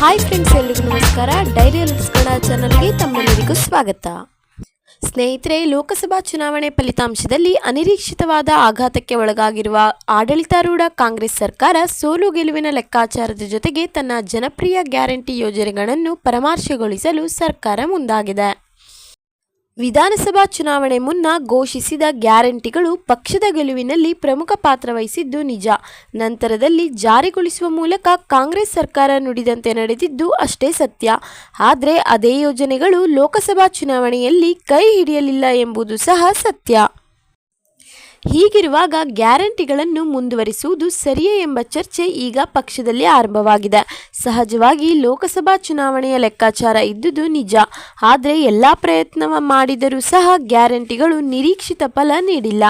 Hi friends ಎಲ್ರಿಗೂ ನಮಸ್ಕಾರ. Dairy Kannada ಚಾನಲ್ಗೆ ತಮ್ಮೆಲ್ಲರಿಗೂ ಸ್ವಾಗತ. ಸ್ನೇಹಿತರೆ, ಲೋಕಸಭಾ ಚುನಾವಣೆ ಫಲಿತಾಂಶದಲ್ಲಿ ಅನಿರೀಕ್ಷಿತವಾದ ಆಘಾತಕ್ಕೆ ಒಳಗಾಗಿರುವ ಆಡಳಿತಾರೂಢ ಕಾಂಗ್ರೆಸ್ ಸರ್ಕಾರ ಸೋಲು ಗೆಲುವಿನ ಲೆಕ್ಕಾಚಾರದ ಜೊತೆಗೆ ತನ್ನ ಜನಪ್ರಿಯ ಗ್ಯಾರಂಟಿ ಯೋಜನೆಗಳನ್ನು ಪರಾಮರ್ಶೆಗೊಳಿಸಲು ಸರ್ಕಾರ ಮುಂದಾಗಿದೆ. ವಿಧಾನಸಭಾ ಚುನಾವಣೆ ಮುನ್ನ ಘೋಷಿಸಿದ ಗ್ಯಾರಂಟಿಗಳು ಪಕ್ಷದ ಗೆಲುವಿನಲ್ಲಿ ಪ್ರಮುಖ ಪಾತ್ರ ವಹಿಸಿದ್ದು ನಿಜ. ನಂತರದಲ್ಲಿ ಜಾರಿಗೊಳಿಸುವ ಮೂಲಕ ಕಾಂಗ್ರೆಸ್ ಸರ್ಕಾರ ನುಡಿದಂತೆ ನಡೆದಿದ್ದು ಅಷ್ಟೇ ಸತ್ಯ. ಆದರೆ ಅದೇ ಯೋಜನೆಗಳು ಲೋಕಸಭಾ ಚುನಾವಣೆಯಲ್ಲಿ ಕೈ ಹಿಡಿಯಲಿಲ್ಲ ಎಂಬುದು ಸಹ ಸತ್ಯ. ಹೀಗಿರುವಾಗ ಗ್ಯಾರಂಟಿಗಳನ್ನು ಮುಂದುವರಿಸುವುದು ಸರಿಯೇ ಎಂಬ ಚರ್ಚೆ ಈಗ ಪಕ್ಷದಲ್ಲಿ ಆರಂಭವಾಗಿದೆ. ಸಹಜವಾಗಿ ಲೋಕಸಭಾ ಚುನಾವಣೆಯ ಲೆಕ್ಕಾಚಾರ ಇದ್ದುದು ನಿಜ. ಆದರೆ ಎಲ್ಲ ಪ್ರಯತ್ನ ಮಾಡಿದರೂ ಸಹ ಗ್ಯಾರಂಟಿಗಳು ನಿರೀಕ್ಷಿತ ಫಲ ನೀಡಿಲ್ಲ.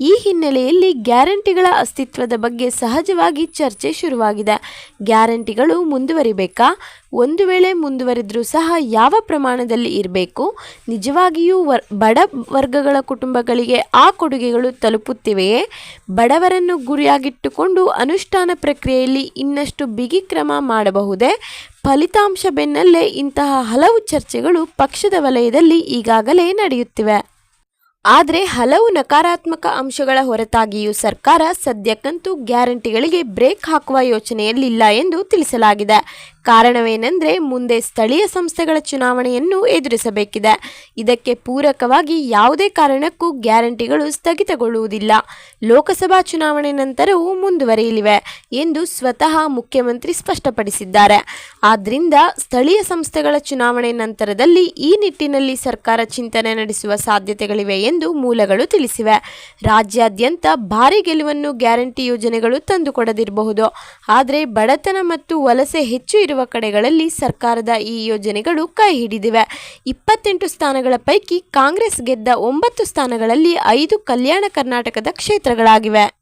ಈ ಹಿನ್ನೆಲೆಯಲ್ಲಿ ಗ್ಯಾರಂಟಿಗಳ ಅಸ್ತಿತ್ವದ ಬಗ್ಗೆ ಸಹಜವಾಗಿ ಚರ್ಚೆ ಶುರುವಾಗಿದೆ. ಗ್ಯಾರಂಟಿಗಳು ಮುಂದುವರಿಬೇಕಾ? ಒಂದು ವೇಳೆ ಮುಂದುವರೆದರೂ ಸಹ ಯಾವ ಪ್ರಮಾಣದಲ್ಲಿ ಇರಬೇಕು? ನಿಜವಾಗಿಯೂ ವರ್, ಬಡ ವರ್ಗಗಳ ಕುಟುಂಬಗಳಿಗೆ ಆ ಕೊಡುಗೆಗಳು ತಲುಪುತ್ತಿವೆಯೇ? ಬಡವರನ್ನು ಗುರಿಯಾಗಿಟ್ಟುಕೊಂಡು ಅನುಷ್ಠಾನ ಪ್ರಕ್ರಿಯೆಯಲ್ಲಿ ಇನ್ನಷ್ಟು ಬಿಗಿ ಕ್ರಮ ಮಾಡಬಹುದೇ? ಫಲಿತಾಂಶ ಬೆನ್ನಲ್ಲೇ ಇಂತಹ ಹಲವು ಚರ್ಚೆಗಳು ಪಕ್ಷದ ವಲಯದಲ್ಲಿ ಈಗಾಗಲೇ ನಡೆಯುತ್ತಿವೆ. ಆದರೆ ಹಲವು ನಕಾರಾತ್ಮಕ ಅಂಶಗಳ ಹೊರತಾಗಿಯೂ ಸರ್ಕಾರ ಸದ್ಯಕ್ಕಂತೂ ಗ್ಯಾರಂಟಿಗಳಿಗೆ ಬ್ರೇಕ್ ಹಾಕುವ ಯೋಚನೆಯಲ್ಲಿಲ್ಲ ಎಂದು ತಿಳಿಸಲಾಗಿದೆ. ಕಾರಣವೇನೆಂದರೆ ಮುಂದೆ ಸ್ಥಳೀಯ ಸಂಸ್ಥೆಗಳ ಚುನಾವಣೆಯನ್ನು ಎದುರಿಸಬೇಕಿದೆ. ಇದಕ್ಕೆ ಪೂರಕವಾಗಿ ಯಾವುದೇ ಕಾರಣಕ್ಕೂ ಗ್ಯಾರಂಟಿಗಳು ಸ್ಥಗಿತಗೊಳ್ಳುವುದಿಲ್ಲ. ಲೋಕಸಭಾ ಚುನಾವಣೆ ನಂತರವೂ ಮುಂದುವರಿಯಲಿವೆ. ಎಂದು ಸ್ವತಃ ಮುಖ್ಯಮಂತ್ರಿ ಸ್ಪಷ್ಟಪಡಿಸಿದ್ದಾರೆ. ಆದ್ದರಿಂದ ಸ್ಥಳೀಯ ಸಂಸ್ಥೆಗಳ ಚುನಾವಣೆ ನಂತರದಲ್ಲಿ ಈ ನಿಟ್ಟಿನಲ್ಲಿ ಸರ್ಕಾರ ಚಿಂತನೆ ನಡೆಸುವ ಸಾಧ್ಯತೆಗಳಿವೆ ಎಂದು ಮೂಲಗಳು ತಿಳಿಸಿವೆ. ರಾಜ್ಯಾದ್ಯಂತ ಭಾರಿ ಗೆಲುವನ್ನು ಗ್ಯಾರಂಟಿ ಯೋಜನೆಗಳು ತಂದುಕೊಡದಿರಬಹುದು. ಆದರೆ ಬಡತನ ಮತ್ತು ವಲಸೆ ಹೆಚ್ಚು ಇರುವ ಕಡೆಗಳಲ್ಲಿ ಸರ್ಕಾರದ ಈ ಯೋಜನೆಗಳು ಕೈ ಹಿಡಿದಿವೆ. ಇಪ್ಪತ್ತೆಂಟು ಸ್ಥಾನಗಳ ಪೈಕಿ ಕಾಂಗ್ರೆಸ್ ಗೆದ್ದ ಒಂಬತ್ತು ಸ್ಥಾನಗಳಲ್ಲಿ ಐದು ಕಲ್ಯಾಣ ಕರ್ನಾಟಕದ ಕ್ಷೇತ್ರಗಳಾಗಿವೆ.